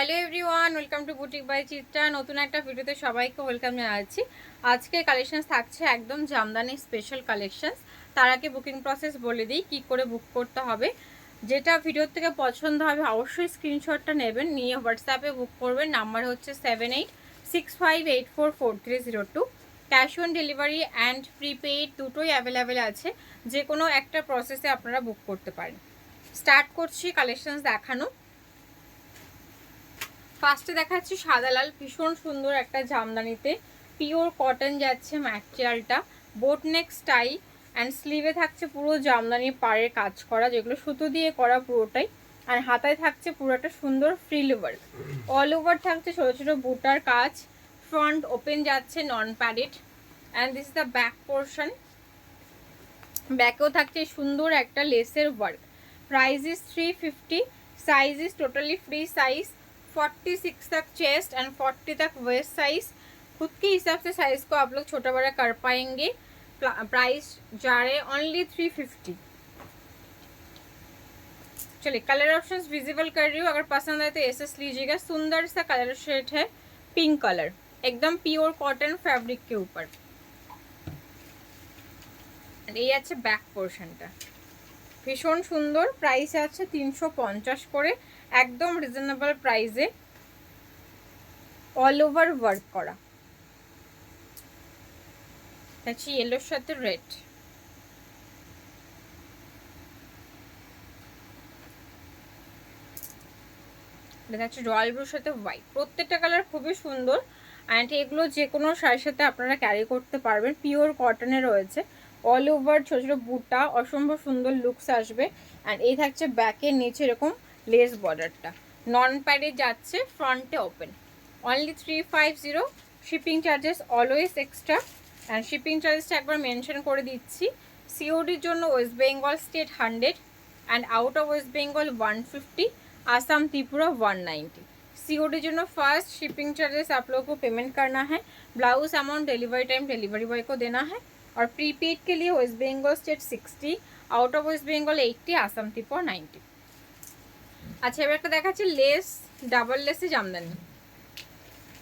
Hello everyone welcome to boutique by Chitra নতুন একটা ভিডিওতে সবাইকে ওয়েলকাম জানাচ্ছি। আজকে কালেকশন থাকছে একদম জামদানি স্পেশাল কালেকশনস তার আগে বুকিং প্রসেস বলে দিই, কী করে বুক করতে হবে। যেটা ভিডিওর থেকে পছন্দ হবে, অবশ্যই স্ক্রিনশটটা নেবেন। নিয়ে হোয়াটসঅ্যাপে বুক করবেন। নাম্বার হচ্ছে seven eight six five eight four four three zero two cash on delivery and prepaid দুটোই অ্যাভেলেবেল আছে। যে কোনো একটা প্রসেসে আপনারা বুক করতে পারেন। স্টার্ট করছি কালেকশনস দেখানো। ফার্স্টে দেখাচ্ছি সাদা লাল, ভীষণ সুন্দর একটা জামদানিতে। পিওর কটন যাচ্ছে ম্যাটেরিয়ালটা বোট নেক স্টাই অ্যান্ড স্লিভে থাকছে পুরো জামদানির পাড়ের কাজ করা, যেগুলো সুতো দিয়ে করা পুরোটাই। আর হাতায় থাকছে পুরো একটা সুন্দর ফ্রিল ওয়ার্ক অল ওভার থাকছে ছোটো ছোটো বুটার কাজ। ফ্রন্ট ওপেন যাচ্ছে non padded and this the back portion ব্যাকেও থাকছে সুন্দর একটা লেসের work price is three fifty size is totally free size forty six तक चेस्ट एंड फोर्टी तक वेस्ट साइज़ खुद के हिसाब से साइज़ को आप लोग छोटा बड़ा कर पाएँगे। प्राइस जा रहे ओनली थ्री फिफ्टी चलिए कलर ऑप्शंस विजिबल कर रही हूँ। अगर पसंद है तो ऐसे लीजिएगा। सुंदर सा कलर शेड है पिंक कलर एकदम प्योर कॉटन फैब्रिक के ऊपर। ये अच्छे बैक पोर्शन का। ভীষণ সুন্দর প্রাইস আছে তিনশো পঞ্চাশ করে, একদম রিজনেবল প্রাইসে অল ওভার ওয়ার্ক করা। আছে ইয়েলোর সাথে রেড রয়্যাল ব্লুর সাথে হোয়াইট প্রত্যেকটা কালার খুবই সুন্দর। অ্যান্ড এগুলো যে কোনো শাড়ির সাথে আপনারা ক্যারি করতে পারবেন। পিওর কটনে রয়েছে। অল ওভার ছোটো ছোটো বুটা অসম্ভব সুন্দর লুকস আসবে অ্যান্ড এই থাকছে ব্যাকের নিচে এরকম লেস বর্ডারটা নন প্যাডে যাচ্ছে ফ্রন্টে open only three five zero shipping charges always extra and shipping চার্জেসটা একবার মেনশন করে দিচ্ছি সিওডির জন্য West Bengal state hundred and out of West Bengal one fifty Assam Tripura 190 COD जो फर्स्ट शिपिंग चार्जेस आप लोगों को पेमेंट करना है blouse amount delivery time delivery boy को देना है और प्रीपेड के लिए West Bengal state 60 out of West Bengal 80 Assam Tripura 90 আচ্ছা এবার একটা দেখাচ্ছি লেস ডাবল লেসে জামদানি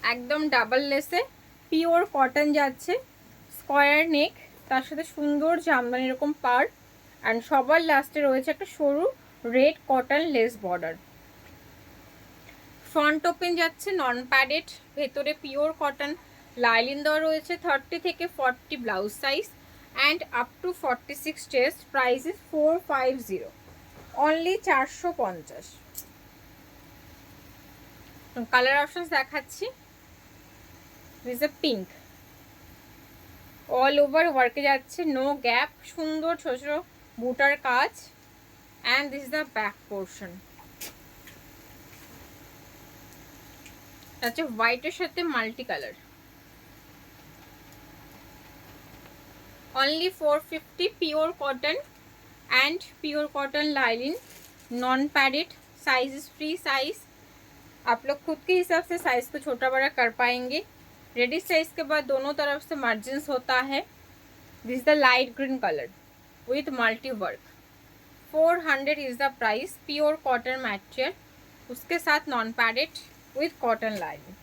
একদম ডাবল লেসে পিওর কটন যাচ্ছে স্কোয়ার নেক তার সাথে সুন্দর জামদানি এরকম পার অ্যান্ড সবার লাস্টে রয়েছে একটা সরু red cotton lace border front open যাচ্ছে নন প্যাডেড ভেতরে পিওর কটন লাইলিন দেওয়া রয়েছে থার্টি থেকে forty blouse size and up to forty six chest price is four five zero only চারশো পঞ্চাশ। কালার অপশনস দেখাচ্ছি। This a pink all over ওয়ার্কে যাচ্ছে no gap সুন্দর ছোট ছোট বুটার কাজ। And this is the back portion হচ্ছে হোয়াইটের সাথে multi colour only 450 pure cotton and pure cotton lining non padded size free size आप लोग खुद के हिसाब से साइज़ को छोटा बड़ा कर पाएँगे। रेडी साइज़ के बाद दोनों तरफ़ से मार्जिन होता है। This the light green colour with multi work four hundred is the price pure cotton material उसके साथ non padded with cotton line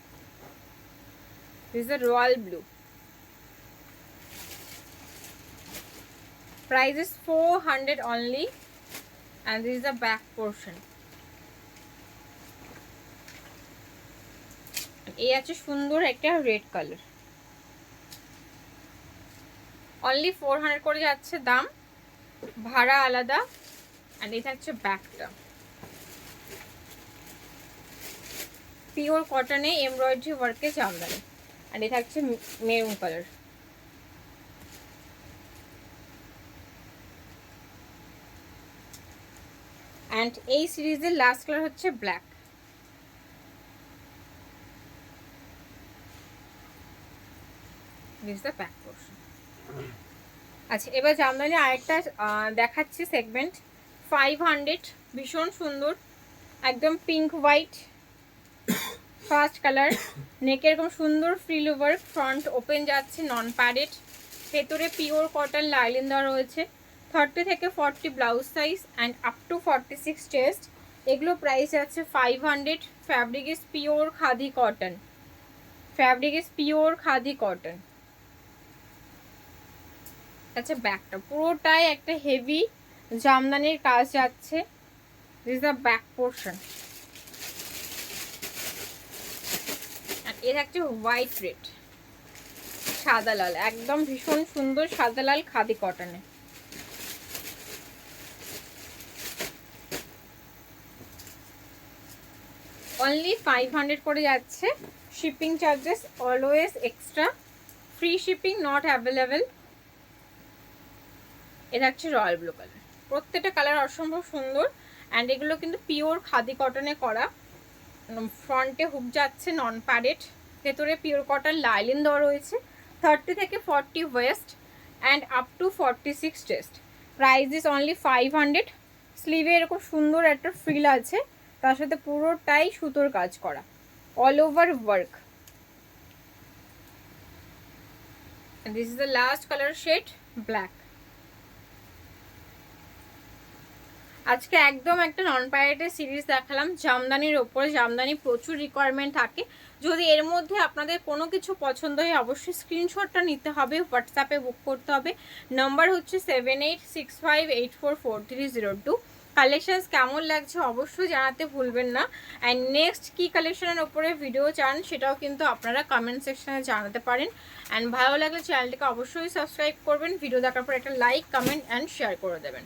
this the royal blue Price is 400 only, and this is the back portion. এই আছে সুন্দর একটা red colour only four hundred করে যাচ্ছে দাম, ভাড়া আলাদা অ্যান্ড এই থাকছে ব্যাকটা পিওর কটনে এমব্রয়ডারি ওয়ার্কে জামদানি আর এ থাকছে মেরুন কালার অ্যান্ড এই সিরিজের লাস্ট কালার হচ্ছে ব্ল্যাক দ্য ব্যাক আচ্ছা এবার জামদানি আরেকটা দেখাচ্ছি সেগমেন্ট ফাইভ হান্ড্রেড ভীষণ সুন্দর, একদম পিঙ্ক হোয়াইট ফার্স্ট কালার নেকে এরকম সুন্দর ফ্রিল ওয়ার্ক ফ্রন্ট ওপেন যাচ্ছে নন প্যাডেড ভেতরে পিওর কটন লাইলিন দেওয়া রয়েছে। থার্টি থেকে forty blouse size and up to forty six chest এগুলো প্রাইস আছে five hundred fabric is pure khadi cotton fabric is pure khadi cotton আচ্ছা ব্যাকটা পুরোটাই একটা হেভি জামদানির কাজ যাচ্ছে। দিস দ্য ব্যাক পোর্শন এর একটা হোয়াইট রেড সাদা লাল, একদম ভীষণ সুন্দর সাদা লাল খাদি কটনে অনলি ফাইভ হান্ড্রেড করে যাচ্ছে। Shipping charges always extra free shipping not available এটা হচ্ছে রয়্যাল ব্লু কালার। প্রত্যেকটা কালার অসম্ভব সুন্দর। অ্যান্ড এগুলো কিন্তু পিওর খাদি কটনে করা। ফ্রন্টে হুক যাচ্ছে নন প্যাডেড ভেতরে পিওর কটন লাইলিন দেওয়া রয়েছে। থার্টি থেকে forty waist and up to forty six chest price is only five hundred স্লিভে এরকম সুন্দর একটা ফিল আছে। তার সাথে পুরোটাই সুতোর কাজ করা। All over work this is the last colour shade black আজকে একদম একটা নন প্যারেটের সিরিজ দেখালাম। জামদানির ওপরে জামদানি প্রচুর রিকোয়ারমেন্ট থাকে। যদি এর মধ্যে আপনাদের কোনো কিছু পছন্দ হয়, অবশ্যই স্ক্রিনশটটা নিতে হবে হোয়াটসঅ্যাপে বুক করতে হবে। নাম্বার হচ্ছে seven eight six five eight four four three zero two collections কেমন লাগছে অবশ্যই জানাতে ভুলবেন না। অ্যান্ড নেক্সট কী কালেকশনের ওপরে ভিডিও চান সেটাও কিন্তু আপনারা কমেন্ট সেকশানে জানাতে পারেন। অ্যান্ড ভালো লাগলে চ্যানেলটিকে অবশ্যই সাবস্ক্রাইব করবেন। ভিডিও দেখার পর একটা লাইক কমেন্ট অ্যান্ড শেয়ার করে দেবেন।